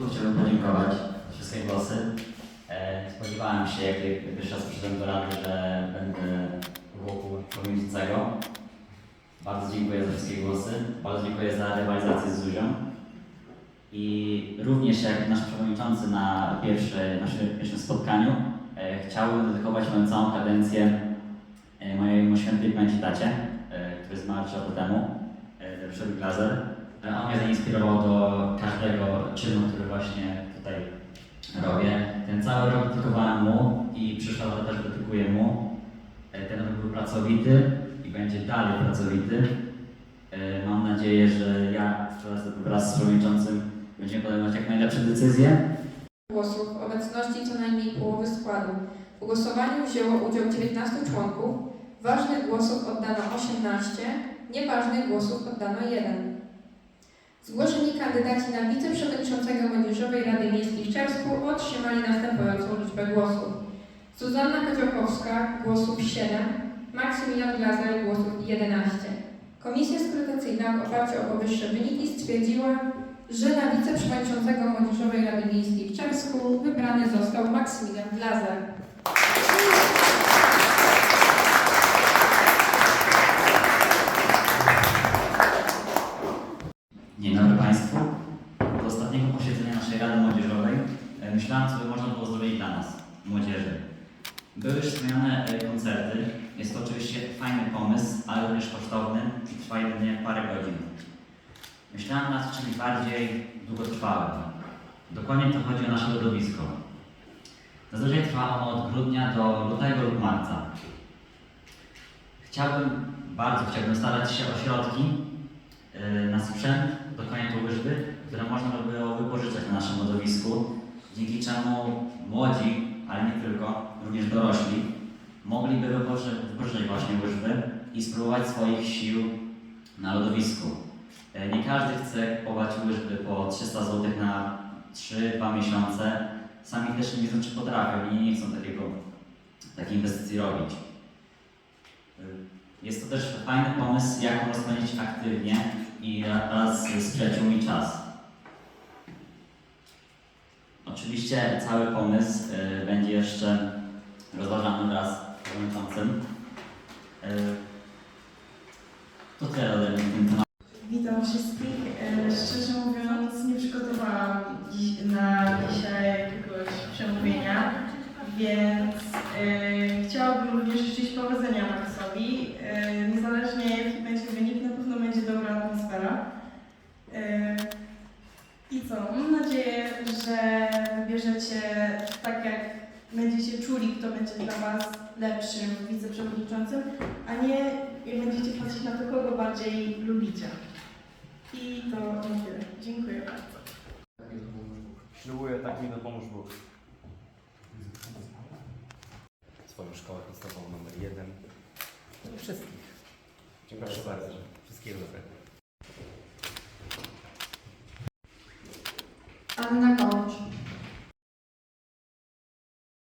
początku chciałbym podziękować za wszystkie głosy. E, spodziewałem się, jak, pierwszy raz przyszedłem do rady, że będę w wokół przewodniczącego. Bardzo dziękuję za wszystkie głosy. Bardzo dziękuję za rywalizację z Zuzią. I również jak nasz przewodniczący na pierwsze, naszym pierwszym spotkaniu e, chciałbym dedykować moją całą kadencję e, mojej świętej pamięci tacie, e, który zmarł 3 lata temu, e, Ryszard Glazer. E, On mnie zainspirował do każdego czynu, który właśnie tutaj robię. Ten cały rok dedykowałem mu i przyszła lata też dedykuję mu. E, Ten rok był pracowity i będzie dalej pracowity. E, Mam nadzieję, że ja wraz, wraz z przewodniczącym będziemy podejmować jak najlepsze decyzje. głosów w obecności co najmniej połowy składu. W głosowaniu wzięło udział 19 członków, ważnych głosów oddano 18, nieważnych głosów oddano 1. Zgłoszeni kandydaci na wiceprzewodniczącego Młodzieżowej Rady Miejskiej w Czersku otrzymali następującą liczbę głosów. Zuzanna Kociołkowska głosów 7, Maksymilian Glazer głosów 11. Komisja skrutacyjna w oparciu o powyższe wyniki stwierdziła, że na wiceprzewodniczącego Młodzieżowej Rady Miejskiej w Czersku wybrany został Maksymilian Glazer. Dzień dobry Państwu. Do ostatniego posiedzenia naszej Rady Młodzieżowej e, myślałem, co by można było zrobić dla nas, młodzieży. Były już wspomniane e, koncerty. Jest to oczywiście fajny pomysł, ale również kosztowny i trwa jedynie parę godzin. Myślałem nad czymś bardziej długotrwałym. Dokładnie to chodzi o nasze lodowisko. Zazwyczaj trwa ono od grudnia do lutego lub marca. Chciałbym, bardzo chciałbym starać się o środki, na sprzęt, dokładnie to łyżwy, które można by było wypożyczać na naszym lodowisku, dzięki czemu młodzi, ale nie tylko, również dorośli, mogliby wypoży- wypożyczyć właśnie łyżwy i spróbować swoich sił na lodowisku. E, Nie każdy chce kupować łyżwy po 300 zł na 3-2 miesiące. Sami też nie wiedzą, czy potrafią i nie chcą takiego, takiej inwestycji robić. E, Jest to też fajny pomysł, jak można spędzić aktywnie i raz z przyjaciółmi czas. Oczywiście cały pomysł y, będzie jeszcze rozważany wraz z przewodniczącym. Y, to tyle ode mnie tym temacie. Witam wszystkich. E, Szczerze mówiąc, nie przygotowałam dziś, na dzisiaj jakiegoś przemówienia, więc chciałabym również życzyć powodzenia Maxowi. E, niezależnie jaki będzie wynik, na pewno będzie dobra atmosfera. E, I co? Mam nadzieję, że wybierzecie tak, jak będziecie czuli, kto będzie dla Was lepszym wiceprzewodniczącym, a nie jak będziecie patrzeć na to, kogo bardziej lubicie. I to na tyle. Dziękuję bardzo. Ślubuję, tak mi dopomóż Bóg. swoją szkołę podstawową numer jeden. Wszystkich. Dziękuję bardzo. Wszystkiego dobrego.